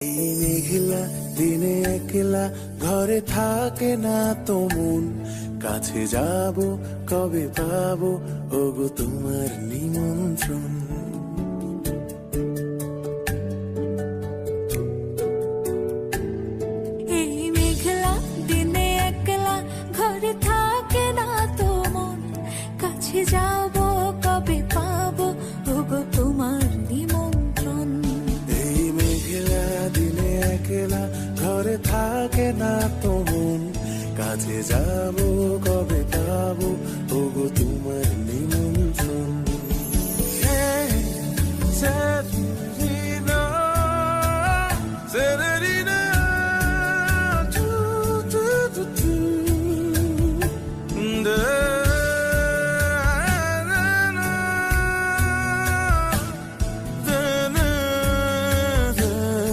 এই মেঘলা, দিনে একলা, ঘরে থাকে না তো মন। কাছে যাব, কবে ওগো তোমার নিমন্ত্রণ। মন। কাছে যাব একলা ঘরে থাকে না তো মন। কাছে যাব কবে